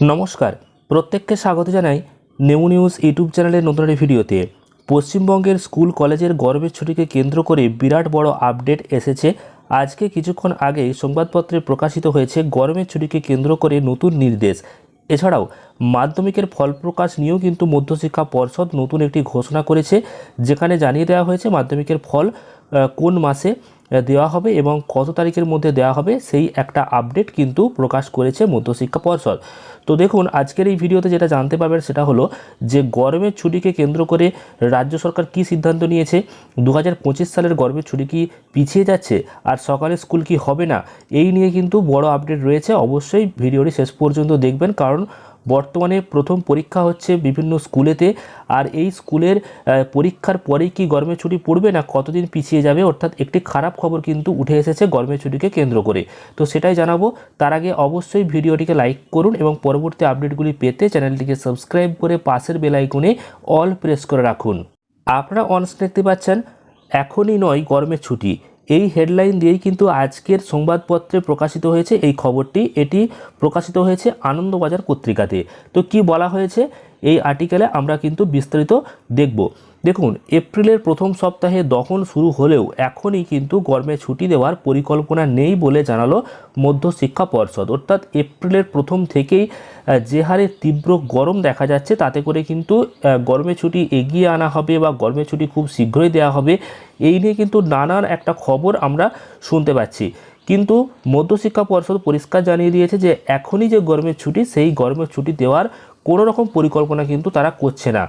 নমস্কার, প্রত্যেককে স্বাগত জানাই নেউ নিউজ ইউটিউব চ্যানেলের নতুন একটি ভিডিওতে। পশ্চিমবঙ্গের স্কুল কলেজের গর্বের ছুটিকে কেন্দ্র করে বিরাট বড় আপডেট এসেছে। আজকে কিছুক্ষণ আগেই সংবাদপত্রে প্রকাশিত হয়েছে গরমের ছুটিকে কেন্দ্র করে নতুন নির্দেশ। এছাড়াও মাধ্যমিকের ফল প্রকাশ নিয়েও কিন্তু মধ্যশিক্ষা পর্ষদ নতুন একটি ঘোষণা করেছে। যেখানে জানিয়ে দেওয়া হয়েছে মাধ্যমিকের ফল কোন মাসে দেওয়া হবে এবং কত তারিখের মধ্যে দেওয়া হবে সেই একটা আপডেট কিন্তু প্রকাশ করেছে মধ্যশিক্ষা পর্ষদ। তো দেখুন, আজকের এই ভিডিওতে যেটা জানতে পারবেন সেটা হলো যে গরমের ছুটিকে কেন্দ্র করে রাজ্য সরকার কি সিদ্ধান্ত নিয়েছে দু হাজার পঁচিশ সালের গরমের ছুটি কি পিছিয়ে যাচ্ছে, আর সকালে স্কুল কি হবে না, এই নিয়ে কিন্তু বড় আপডেট রয়েছে। অবশ্যই ভিডিওটি শেষ পর্যন্ত দেখবেন, কারণ বর্তমানে প্রথম পরীক্ষা হচ্ছে বিভিন্ন স্কুলেতে। আর এই স্কুলের পরীক্ষার পরেই কি গরমের ছুটি পড়বে না কতদিন পিছিয়ে যাবে? অর্থাৎ একটি খারাপ খবর কিন্তু উঠে এসেছে গরমের ছুটিকে কেন্দ্র করে। তো সেটাই জানাব। তার আগে অবশ্যই ভিডিওটিকে লাইক করুন এবং পরবর্তী আপডেটগুলি পেতে চ্যানেলটিকে সাবস্ক্রাইব করে পাশের বেল আইকনে অল প্রেস করে রাখুন। আপনারা অনস দেখতে পাচ্ছেন, এখনই নয় গরমের ছুটি। এই হেডলাইন দিয়েই কিন্তু আজকের সংবাদপত্রে প্রকাশিত হয়েছে এই খবরটি। এটি প্রকাশিত হয়েছে আনন্দবাজার পত্রিকাতে। তো কি বলা হয়েছে? এই আর্টিকেলে আমরা কিন্তু বিস্তারিত দেখব। দেখুন এপ্রিলের প্রথম সপ্তাহে দহন শুরু হলেও এখনই কিন্তু গরমে ছুটি দেওয়ার পরিকল্পনা নেই বলে জানালো মধ্যশিক্ষা পর্ষদ। অর্থাৎ এপ্রিলের প্রথম থেকেই যে হারে তীব্র গরম দেখা যাচ্ছে তাতে করে কিন্তু আহ, গরমের ছুটি এগিয়ে আনা হবে বা গরমের ছুটি খুব শীঘ্রই দেওয়া হবে এই নিয়ে কিন্তু নানান একটা খবর আমরা শুনতে পাচ্ছি। কিন্তু মধ্যশিক্ষা পর্ষদ পরিষ্কার জানিয়ে দিয়েছে যে এখনই যে গরমের ছুটি সেই গরমের ছুটি দেওয়ার কোনো রকম পরিকল্পনা কিন্তু তারা করছে না।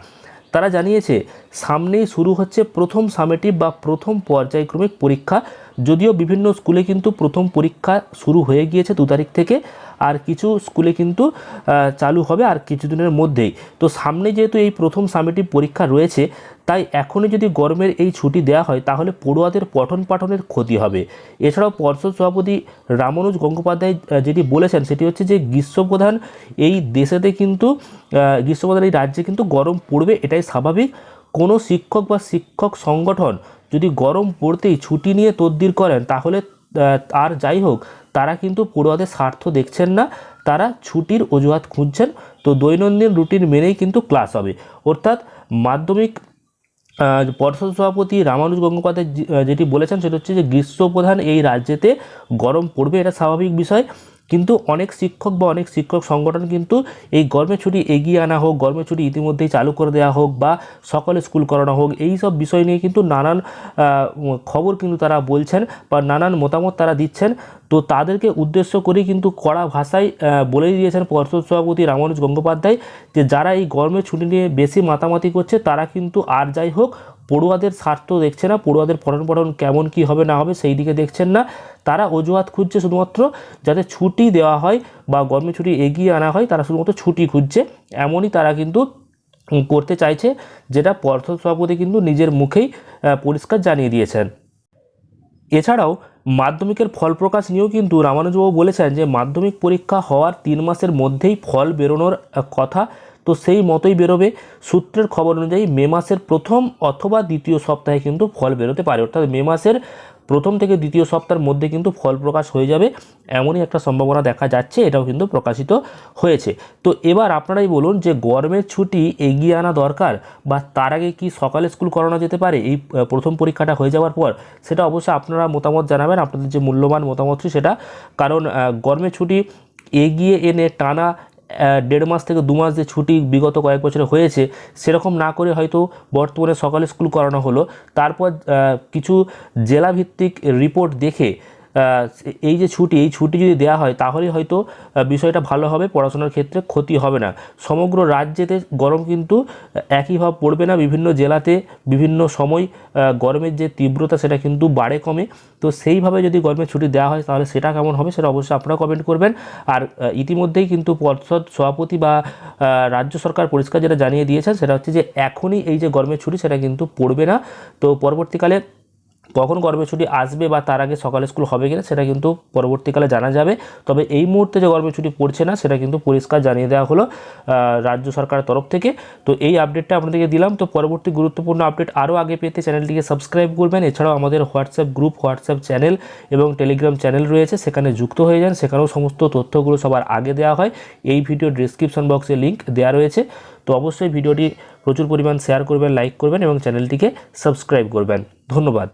তারা জানিয়েছে, সামনেই শুরু হচ্ছে প্রথম সামেটিভ বা প্রথম পর্যায়ক্রমিক পরীক্ষা। যদিও বিভিন্ন স্কুলে কিন্তু প্রথম পরীক্ষা শুরু হয়ে গিয়েছে দু তারিখ থেকে, আর কিছু স্কুলে কিন্তু চালু হবে আর কিছুদিনের মধ্যেই। তো সামনে যেহেতু এই প্রথম সামেটিভ পরীক্ষা রয়েছে তাই এখনই যদি গরমের এই ছুটি দেওয়া হয়, তাহলে পড়ুয়াদের পঠন পাঠনের ক্ষতি হবে। এছাড়াও পর্ষদ সভাপতি রামানুজ গঙ্গোপাধ্যায় যেটি বলেছেন, সেটি হচ্ছে যে গ্রীষ্মপ্রধান এই দেশেতে কিন্তু গ্রীষ্মপ্রধান এই রাজ্যে কিন্তু গরম পড়বে, এটাই স্বাভাবিক। কোনো শিক্ষক বা শিক্ষক সংগঠন যদি গরম পড়তেই ছুটি নিয়ে তদবির করেন, তাহলে আর যাই হোক, তারা কিন্তু পড়ুয়াদের স্বার্থ দেখছেন না, তারা ছুটির অজুহাত খুঁজছেন। তো দৈনন্দিন রুটিন মেনেই কিন্তু ক্লাস হবে। অর্থাৎ মাধ্যমিক পর্ষদ সভাপতি রামানুজ গঙ্গোপাধ্যায় যেটি বলেছেন, সেটা হচ্ছে যে গ্রীষ্মপ্রধান এই রাজ্যেতে গরম পড়বে, এটা স্বাভাবিক বিষয়। কিন্তু অনেক শিক্ষক বা অনেক শিক্ষক সংগঠন কিন্তু এই গরমের ছুটি এগিয়ে আনা হোক গরমের ছুটি ইতিমধ্যেই চালু করে দেওয়া হোক বা সকালে স্কুল করানো হোক, এই সব বিষয় নিয়ে কিন্তু নানান খবর কিন্তু তারা বলছেন বা নানান মতামত তারা দিচ্ছেন। তো তাদেরকে উদ্দেশ্য করেই কিন্তু কড়া ভাষায় বলে দিয়েছেন পর্ষদ সভাপতি রামানুজ গঙ্গোপাধ্যায় যে যারা এই গরমের ছুটি নিয়ে বেশি মাতামাতি করছে তারা কিন্তু আর যাই হোক পড়ুয়াদের স্বার্থ দেখছে না, পড়ুয়াদের পঠন পঠন কেমন কি হবে না হবে সেই দিকে দেখছেন না। তারা অজুহাত খুঁজছে শুধুমাত্র যাতে ছুটি দেওয়া হয় বা গরমের ছুটি এগিয়ে আনা হয়, তারা শুধুমাত্র ছুটি খুঁজছে। এমনই তারা কিন্তু করতে চাইছে, যেটা পর্থ সভাপতি কিন্তু নিজের মুখেই পরিষ্কার জানিয়ে দিয়েছেন। এছাড়াও মাধ্যমিকের ফল প্রকাশ নিয়েও কিন্তু রামানুজবাবু বলেছেন যে, মাধ্যমিক পরীক্ষা হওয়ার তিন মাসের মধ্যেই ফল বেরোনোর কথা তো সেই মতোই বেরোবে। সূত্রের খবর অনুযায়ী মে মাসের প্রথম অথবা দ্বিতীয় সপ্তাহে কিন্তু ফল বেরোতে পারে। অর্থাৎ মে মাসের প্রথম থেকে দ্বিতীয় সপ্তাহের মধ্যে কিন্তু ফল প্রকাশ হয়ে যাবে এমনই একটা সম্ভাবনা দেখা যাচ্ছে, এটাও কিন্তু প্রকাশিত হয়েছে। তো এবার আপনারাই বলুন যে গরমের ছুটি এগিয়ে আনা দরকার বা তার আগে কি সকালে স্কুল করানো যেতে পারে? এই প্রথম পরীক্ষাটা হয়ে যাওয়ার পর সেটা অবশ্যই আপনারা মতামত জানাবেন, আপনাদের যে মূল্যবান মতামতটি সেটা। কারণ গরমের ছুটি এগিয়ে এনে টানা দেড় মাস থেকে দু মাস যে ছুটি বিগত কয়েক বছরে হয়েছে, সেরকম না করে হয়তো বর্তমানে সকালে স্কুল করানো হলো। তারপর কিছু জেলাভিত্তিক রিপোর্ট দেখে এই যে ছুটি, এই ছুটি যদি দেওয়া হয় তাহলেই হয়তো বিষয়টা ভালো হবে, পড়াশোনার ক্ষেত্রে ক্ষতি হবে না। সমগ্র রাজ্যেতে গরম কিন্তু একইভাবে পড়বে না। বিভিন্ন জেলাতে বিভিন্ন সময় গরমের যে তীব্রতা, সেটা কিন্তু বাড়ে কমে। তো সেইভাবে যদি গরমের ছুটি দেওয়া হয়, তাহলে সেটা কেমন হবে, সেটা অবশ্যই আপনারা কমেন্ট করবেন। আর ইতিমধ্যেই কিন্তু পর্ষদ সভাপতি বা রাজ্য সরকার পরিষ্কার যেটা জানিয়ে দিয়েছেন, সেটা হচ্ছে যে এখনই এই যে গরমের ছুটি, সেটা কিন্তু পড়বে না। তো পরবর্তীকালে কখন গর্ভের ছুটি আসবে বা তার আগে সকালে স্কুল হবে কিনা সেটা কিন্তু পরবর্তীকালে জানা যাবে। তবে এই মুহূর্তে যে গর্ভের ছুটি পড়ছে না, সেটা কিন্তু পরিষ্কার জানিয়ে দেওয়া হলো রাজ্য সরকারের তরফ থেকে। তো এই আপডেটটা আপনাদেরকে দিলাম। তো পরবর্তী গুরুত্বপূর্ণ আপডেট আরও আগে পেতে চ্যানেলটিকে সাবস্ক্রাইব করবেন। এছাড়াও আমাদের হোয়াটসঅ্যাপ গ্রুপ হোয়াটসঅ্যাপ চ্যানেল এবং টেলিগ্রাম চ্যানেল রয়েছে। সেখানে যুক্ত হয়ে যান। সেখানেও সমস্ত তথ্যগুলো সবার আগে দেওয়া হয়। এই ভিডিও ডিসক্রিপশন বক্সে লিঙ্ক দেওয়া রয়েছে। তো অবশ্যই ভিডিওটি প্রচুর পরিমাণ শেয়ার করবেন লাইক করবেন এবং চ্যানেলটিকে সাবস্ক্রাইব করবেন। ধন্যবাদ।